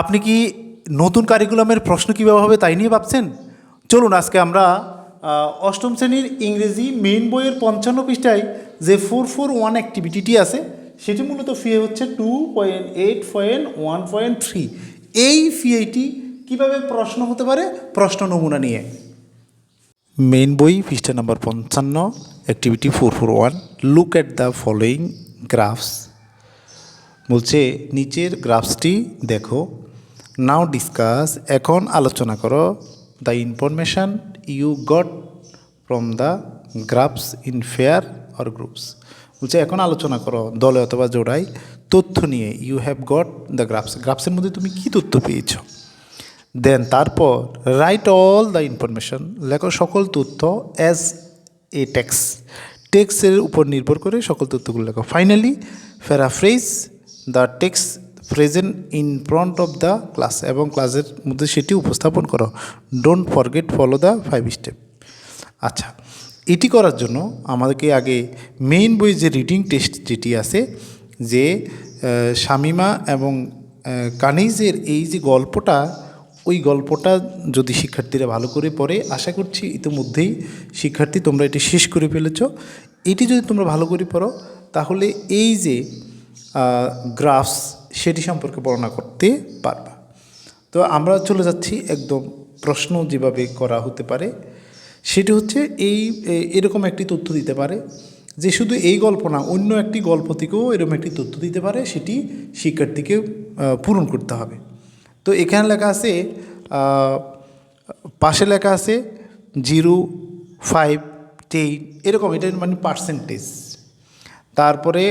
আপনি কি নতুন কারিকুলামের প্রশ্ন কীভাবে হবে তাই নিয়ে ভাবছেন? চলুন, আজকে আমরা অষ্টম শ্রেণির ইংরেজি মেইন বইয়ের পঞ্চান্ন পৃষ্ঠায় যে ফোর ফোর ওয়ান অ্যাক্টিভিটিটি আছে, সেটি মূলত ফি হচ্ছে two point eight point one point three এই ফিআইটি কীভাবে প্রশ্ন হতে পারে? প্রশ্ন নমুনা নিয়ে। মেইন বই, পৃষ্ঠা নাম্বার পঞ্চান্ন activity four four one look at the following graphs বলছে, নিচের গ্রাফসটি দেখো। নাও ডিসকাস এখন আলোচনা করো the information you got from the graphs in pair or groups বলছে, এখন আলোচনা করো, দলে অথবা জোড়ায়, তথ্য নিয়ে you have got the graphs গ্রাফসের মধ্যে তুমি কী তথ্য পেয়েছ? দেন তারপর রাইট অল দ্য ইনফরমেশন লেখো সকল তথ্য অ্যাজ এ টেক্স টেক্সের উপর নির্ভর করে সকল তথ্যগুলো লেখো। Finally paraphrase the text present in front of the class এবং ক্লাসের মধ্যে সেটি উপস্থাপন করো। Don't forget follow the five step আচ্ছা এটি করার জন্য আমাদেরকে আগে মেইন বই যে রিডিং টেস্ট যেটি আছে, যে শামিমা এবং কানিজের এই যে গল্পটা, ওই গল্পটা যদি শিক্ষার্থীরা ভালো করে পড়ে, আশা করছি ইতিমধ্যেই শিক্ষার্থী তোমরা এটি শেষ করে ফেলেছ। এটি যদি তোমরা ভালো করে পড়ো, তাহলে এই যে গ্রাফস সেটি সম্পর্কে বর্ণনা করতে পারবা। তো আমরা চলে যাচ্ছি একদম প্রশ্ন যেভাবে করা হতে পারে, সেটি হচ্ছে এই এরকম একটি তথ্য দিতে পারে যে শুধু এই গল্প না, অন্য একটি গল্প থেকেও এরকম একটি তথ্য দিতে পারে, সেটি শিক্ষার্থীকে পূরণ করতে হবে। তো এখানে লেখা আছে পাশে লেখা আছে, জিরো, ফাইভ, টেন, এরকম এটা মানে পার্সেন্টেজ তারপরে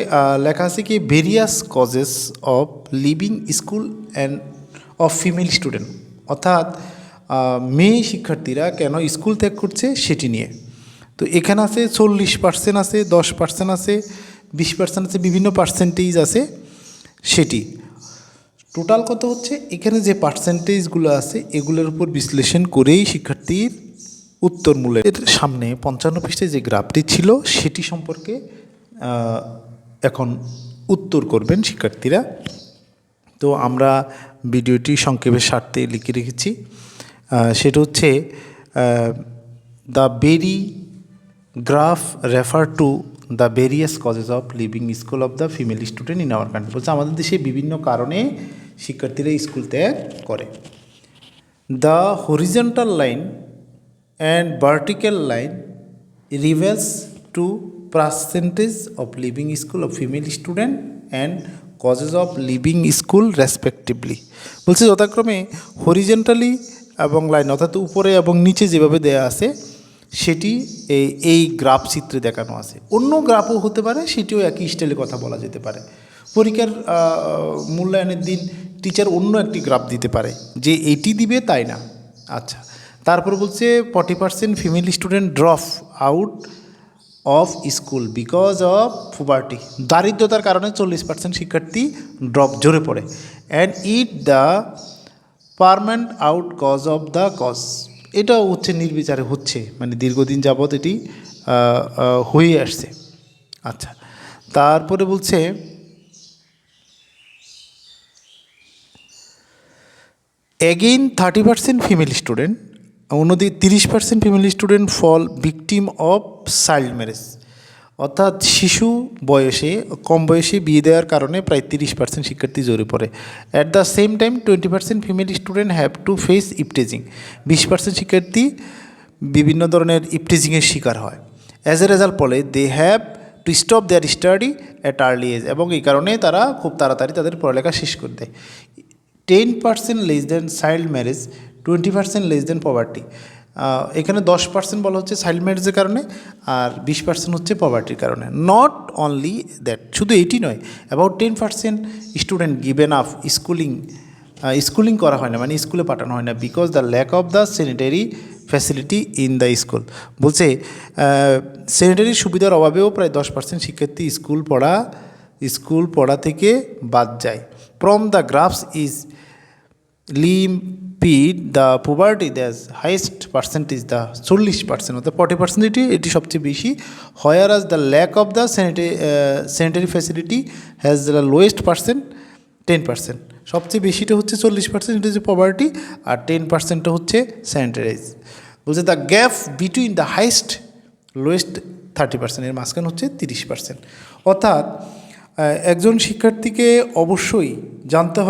লেখা আছে কি various causes of leaving school and of female student অর্থাৎ মেয়ে শিক্ষার্থীরা কেন স্কুল ত্যাগ করছে সেটি নিয়ে। তো এখানে আছে চল্লিশ পার্সেন্ট আছে, দশ পার্সেন্ট আছে, বিশ পার্সেন্ট আছে, বিভিন্ন পার্সেন্টেজ আছে সেটি। টোটাল কত হচ্ছে? এখানে যে পার্সেন্টেজগুলো আছে, এগুলোর উপর বিশ্লেষণ করেই শিক্ষার্থীর উত্তর মূল্যের সামনে পঞ্চান্ন পৃষ্ঠে যে গ্রাফটি ছিল, সেটি সম্পর্কে এখন উত্তর করবেন শিক্ষার্থীরা। তো আমরা ভিডিওটি সংক্ষেপে স্বার্থে লিখে রেখেছি। সেটা হচ্ছে the very graph refer to the various causes of leaving school of the female student in our country. বলছে, আমাদের দেশে বিভিন্ন কারণে শিক্ষার্থীরা স্কুল ত্যাগ করে। The horizontal line and vertical line reveals to percentage of leaving school of female student and causes of leaving school respectively বলছে, যথাক্রমে হরিজেন্টালি এবং লাইন অর্থাৎ উপরে এবং নিচে যেভাবে দেয়া আছে, সেটি এই এই গ্রাফ চিত্রে দেখানো আছে। অন্য গ্রাফও হতে পারে, সেটিও একই স্টাইলে কথা বলা যেতে পারে। পরীক্ষার মূল্যায়নের দিন টিচার অন্য একটি গ্রাফ দিতে পারে, যে এটি দিবে তাই না। আচ্ছা তারপর বলছে forty percent female student drop out of school because of poverty দারিদ্রতার কারণে চল্লিশ পার্সেন্ট শিক্ষার্থী ড্রপ জোরে পড়ে। And it the prominent out cause of the cause এটাও হচ্ছে নির্বিচারে হচ্ছে মানে দীর্ঘদিন যাবৎ এটি হয়ে আসছে। আচ্ছা তারপরে বলছে again thirty percent female student অন্যদিকে তিরিশ percent female student fall victim of child marriage অর্থাৎ শিশু বয়সে, কম বয়সে বিয়ে দেওয়ার কারণে প্রায় তিরিশ পার্সেন্ট শিক্ষার্থী জড়ে পড়ে। At the same time twenty percent female student have to face eve teasing বিশ পার্সেন্ট শিক্ষার্থী বিভিন্ন ধরনের ইপটেজিংয়ের শিকার হয়। অ্যাজ এ রেজাল্ট ফলে they have to stop their study at early age এবং এই কারণে তারা খুব তাড়াতাড়ি তাদের পড়ালেখা শেষ করে দেয়। Ten percent less than child marriage twenty percent less than poverty এখানে দশ পার্সেন্ট বলা হচ্ছে চাইল্ড ম্যারেজের কারণে আর বিশ পার্সেন্ট হচ্ছে পভার্টির কারণে। নট অনলি দ্যাট শুধু এটি নয় about ten percent student given up schooling schooling করা হয় না মানে স্কুলে পাঠানো হয় না because the lack of the sanitary facility in the school বলছে স্যানিটারি সুবিধার অভাবেও প্রায় দশ পার্সেন্ট শিক্ষার্থী স্কুল পড়া স্কুল পড়া থেকে বাদ যায়। From the graphs is limpid the poverty that's highest percentage the চল্লিশ পার্সেন্ট অর্থাৎ ফর্টি পার্সেন্টেটি এটি সবচেয়ে বেশি। Whereas the lack of the sanitary sanitary facility has the lowest percent ten percent সবচেয়ে বেশিটা হচ্ছে চল্লিশ পার্সেন্ট এটা হচ্ছে পভার্টি আর টেন পার্সেন্টটা হচ্ছে স্যানিটারাইজ বলছে the gap between the highest lowest thirty percent এর মাঝখানে হচ্ছে তিরিশ পার্সেন্ট অর্থাৎ একজন শিক্ষার্থীকে অবশ্যই জানতে হবে